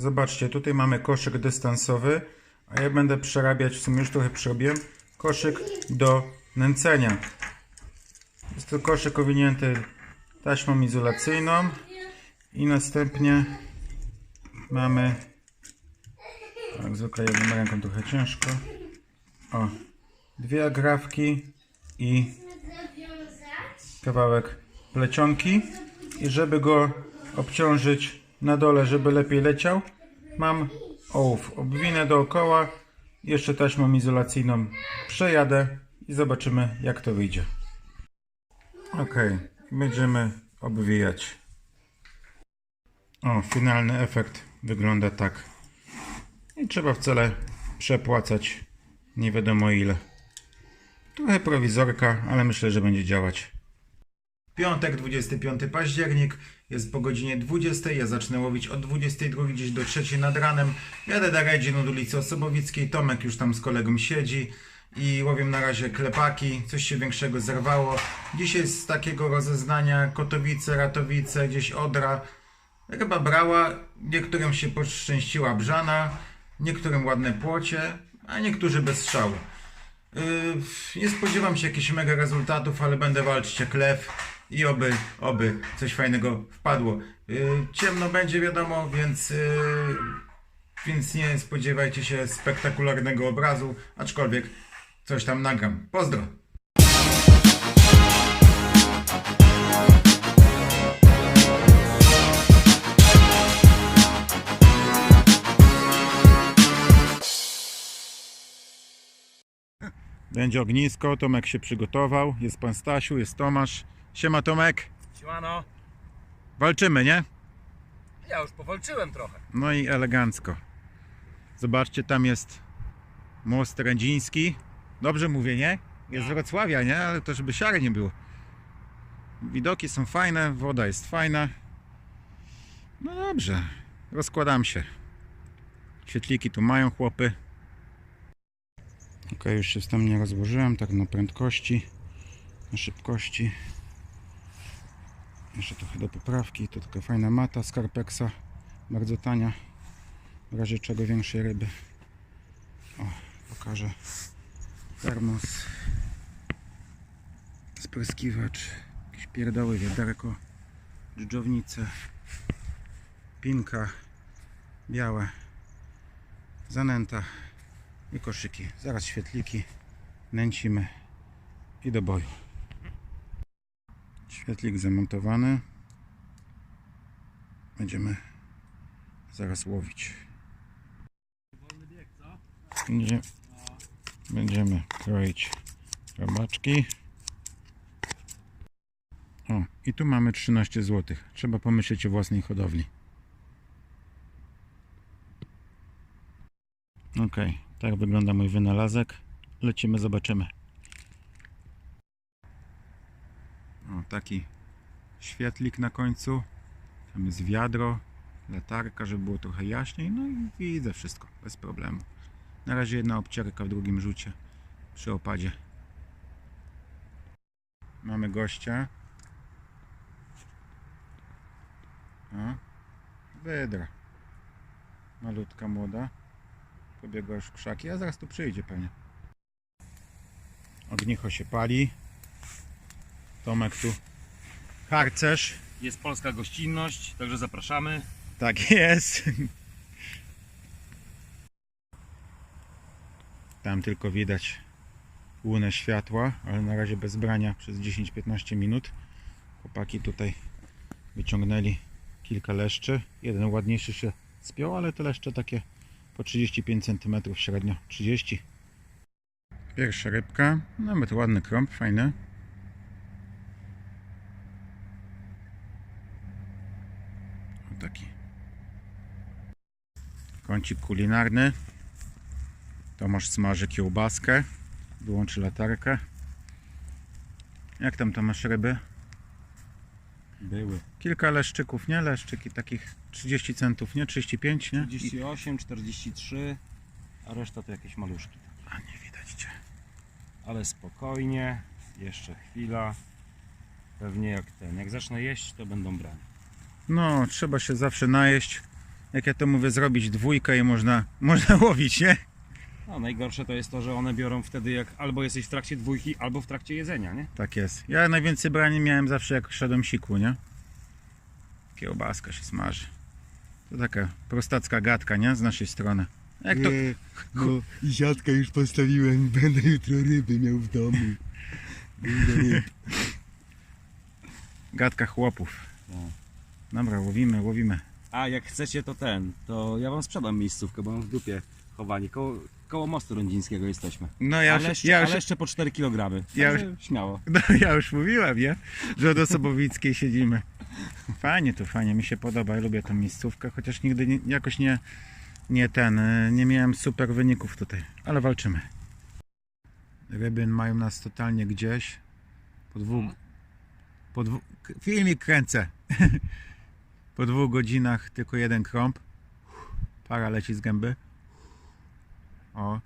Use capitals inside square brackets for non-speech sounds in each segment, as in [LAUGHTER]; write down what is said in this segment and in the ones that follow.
zobaczcie, tutaj mamy koszyk dystansowy, a ja będę przerabiać, w sumie już trochę przerobiłem, koszyk do nęcenia. Jest to koszyk owinięty taśmą izolacyjną i następnie mamy, jak zwykle jedną ręką trochę ciężko, o, dwie agrafki i kawałek plecionki i żeby go obciążyć na dole, żeby lepiej leciał, mam ołów. Obwinę dookoła, jeszcze taśmą izolacyjną przejadę i zobaczymy jak to wyjdzie. Ok, będziemy obwijać. O, finalny efekt wygląda tak. Nie trzeba wcale przepłacać nie wiadomo ile. Trochę prowizorka, ale myślę, że będzie działać. Piątek, 25 październik, jest po godzinie 20. Ja zacznę łowić od 22 gdzieś do 3 nad ranem. Jadę na rajdzie od ulicy Osobowickiej. Tomek już tam z kolegą siedzi i łowię na razie klepaki. Coś się większego zerwało. Dzisiaj z takiego rozeznania Kotowice, Ratowice, gdzieś Odra. Ryba brała, niektórym się poszczęściła brzana, niektórym ładne płocie, a niektórzy bez strzału. Yy, nie spodziewam się jakichś mega rezultatów, ale będę walczyć jak lew i oby, oby coś fajnego wpadło. Yy, ciemno będzie wiadomo, więc, yy, więc nie spodziewajcie się spektakularnego obrazu, aczkolwiek coś tam nagram. Pozdro! Będzie ognisko, Tomek się przygotował, jest pan Stasiu, jest Tomasz. Siema Tomek, Siemano, walczymy, nie? ja już powalczyłem trochę. No i elegancko. Zobaczcie, tam jest most rędziński. Dobrze mówię, nie? Jest z Wrocławia, nie? Ale to żeby siary nie było. Widoki są fajne, woda jest fajna. No dobrze, rozkładam się. Świetliki tu mają chłopy. Ok, już się tam nie rozłożyłem, tak na prędkości, na szybkości. Jeszcze trochę do poprawki. To taka fajna mata z Carpexa. Bardzo tania. W razie czego większej ryby. O, pokażę. Termos. Spryskiwacz. Jakieś pierdoły, wiaderko. Dżdżownice. Pinka. Białe. Zanęta. I koszyki. Zaraz świetliki. Nęcimy. I do boju. Świetlik zamontowany. Będziemy zaraz łowić. Będzie, będziemy kroić robaczki. O, i tu mamy 13 zł. Trzeba pomyśleć o własnej hodowli. Ok, tak wygląda mój wynalazek. Lecimy, zobaczymy. O, taki świetlik na końcu. Tam jest wiadro, latarka, żeby było trochę jaśniej. No i widzę wszystko, bez problemu. Na razie jedna obciarka w drugim rzucie przy opadzie. Mamy gościa. O, wydra. Malutka młoda. Pobiegła już w krzaki, a zaraz tu przyjdzie pewnie. Ognicho się pali. Tomek tu harcerz. Jest polska gościnność, także zapraszamy. Tak jest. Tam tylko widać łunę światła, ale na razie bez brania przez 10-15 minut. Chłopaki tutaj wyciągnęli kilka leszczy. Jeden ładniejszy się spiął, ale te leszcze takie po 35 cm średnio. 30. Pierwsza rybka. Nawet ładny krąb, fajny. O taki. Kącik kulinarny. Tomasz smaży kiełbaskę. Wyłączy latarkę. Jak tam Tomasz ryby? Były. Kilka leszczyków, nie? Leszczyki takich 30 centów, nie? 35, nie? 48, 43, a reszta to jakieś maluszki. A nie widać cię. Ale spokojnie, jeszcze chwila. Pewnie jak ten, jak zacznę jeść, to będą brane. No, trzeba się zawsze najeść, jak ja to mówię, zrobić dwójkę i można, [LAUGHS] można łowić, nie? No, najgorsze to jest to, że one biorą wtedy jak albo jesteś w trakcie dwójki, albo w trakcie jedzenia, nie? Tak jest. Ja najwięcej brani miałem zawsze jak szedłem siku, nie? Kiełbaska się smaży. To taka prostacka gadka, nie? Z naszej strony. Jak to... Nie, no i siatkę już postawiłem, [LAUGHS] będę jutro ryby miał w domu. Gadka chłopów. No. Dobra, łowimy, łowimy. A jak chcecie to ten, to ja wam sprzedam miejscówkę, bo mam w dupie chowanie. Koło, koło mostu Rądzińskiego jesteśmy. No ja ale, już, jeszcze, ja już, ale jeszcze po 4 kg. Ja Ja śmiało. [LAUGHS] no, ja już mówiłem, nie? Że od Osobowickiej siedzimy. Fajnie tu, fajnie, mi się podoba, ja lubię tą miejscówkę, chociaż nigdy nie, jakoś nie, nie ten, y, nie miałem super wyników tutaj, ale walczymy. Ryby mają nas totalnie gdzieś. Po dwóch, po filmik kręcę. [LAUGHS] po dwóch godzinach tylko jeden krąb. Para leci z gęby. O,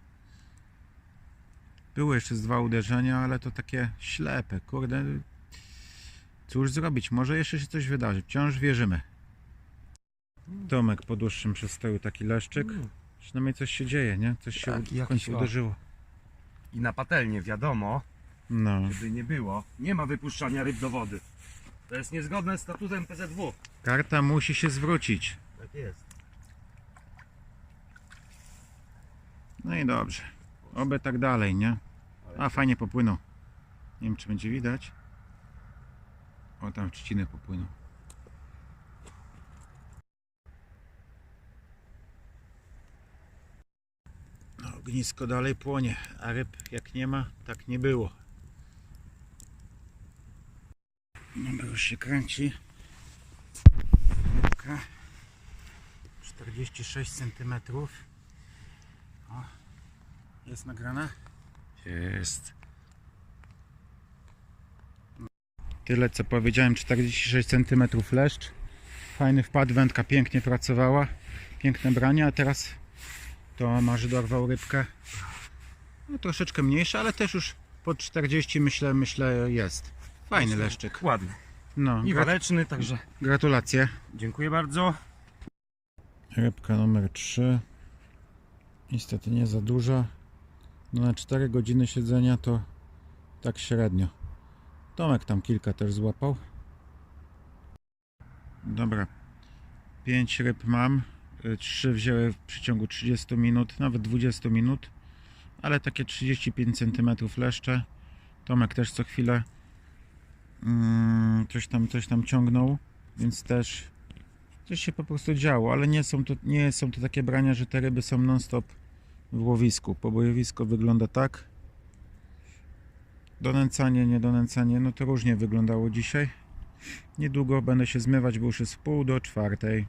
były jeszcze z dwa uderzenia, ale to takie ślepe. Kurde. Cóż zrobić? Może jeszcze się coś wydarzy. Wciąż wierzymy. Tomek po dłuższym przestoju taki leszczyk. Przynajmniej coś się dzieje, nie? Coś się Tak, w jakiś końcu o. uderzyło. I na patelnię, wiadomo, No. żeby nie było. Nie ma wypuszczania ryb do wody. To jest niezgodne z statutem PZW. Karta musi się zwrócić. Tak jest. No i dobrze. Oby tak dalej, nie? A fajnie popłynął. Nie wiem czy będzie widać. O tam trzciny popłynął. No, ognisko dalej płonie, a ryb jak nie ma, tak nie było. No już się kręci. Rybka. 46 cm. O, jest nagrana? Jest. Tyle co powiedziałem, 46 cm leszcz. Fajny wpad, wędka pięknie pracowała. Piękne branie, a teraz to marzy dorwał rybkę. No, troszeczkę mniejsza, ale też już pod 40 myślę, myślę jest. Fajny leszczyk. Ładny. No, I waleczny, także gratulacje. dziękuję bardzo. Rybka numer 3. Niestety nie za duża. No na 4 godziny siedzenia to tak średnio. Tomek tam kilka też złapał. Dobra. 5 ryb mam. 3 wzięły w przeciągu 30 minut, nawet 20 minut. Ale takie 35 cm leszcze. Tomek też co chwilę coś tam, coś tam ciągnął, więc też coś się po prostu działo, ale nie są to, nie są to takie brania, że te ryby są non-stop w łowisku. Pobojowisko wygląda tak. Donęcanie, niedonęcanie, no to różnie wyglądało dzisiaj. Niedługo będę się zmywać, bo już jest pół do czwartej.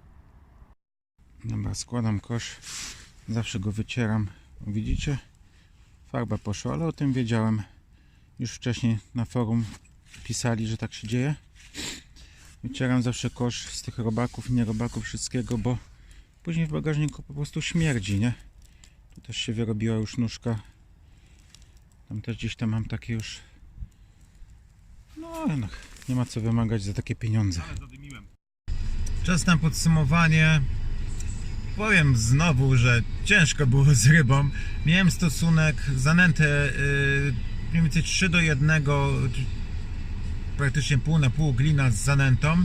Dobra, składam kosz. Zawsze go wycieram. Widzicie? Farba poszła, ale o tym wiedziałem. Już wcześniej na forum pisali, że tak się dzieje. Wycieram zawsze kosz z tych robaków, nie robaków, wszystkiego, bo później w bagażniku po prostu śmierdzi, nie? Tu też się wyrobiła już nóżka. Tam też gdzieś tam mam takie już. No jednak nie ma co wymagać za takie pieniądze. Czas na podsumowanie. Powiem znowu, że ciężko było z rybą. Miałem stosunek zanętę yy, mniej więcej 3 do 1, praktycznie pół na pół glina z zanętą.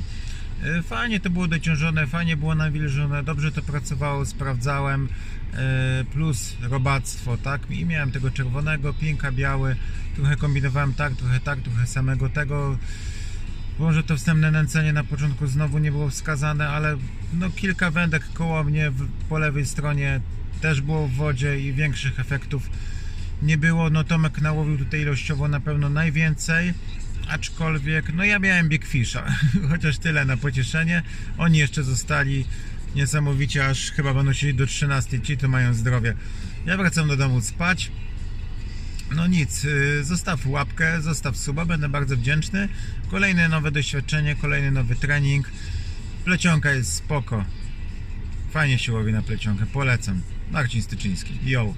Yy, Fajnie to było dociążone, fajnie było nawilżone, dobrze to pracowało, sprawdzałem. Yy, Plus robactwo, tak? I miałem tego czerwonego, pinka biały. Trochę kombinowałem tak, trochę tak, trochę samego tego. Może to wstępne nęcenie na początku znowu nie było wskazane, ale no kilka wędek koło mnie po lewej stronie też było w wodzie i większych efektów nie było. No Tomek nałowił tutaj ilościowo na pewno najwięcej, aczkolwiek no ja miałem Big Fisha, [LAUGHS] chociaż tyle na pocieszenie. Oni jeszcze zostali niesamowicie, aż chyba będą siedzieć do 13, ci to mają zdrowie. Ja wracam do domu spać. No nic, y, zostaw łapkę, zostaw suba, będę bardzo wdzięczny. Kolejne nowe doświadczenie, kolejny nowy trening. Plecionka jest spoko. Fajnie się łowi na plecionkę, polecam. Marcin Styczyński, yo.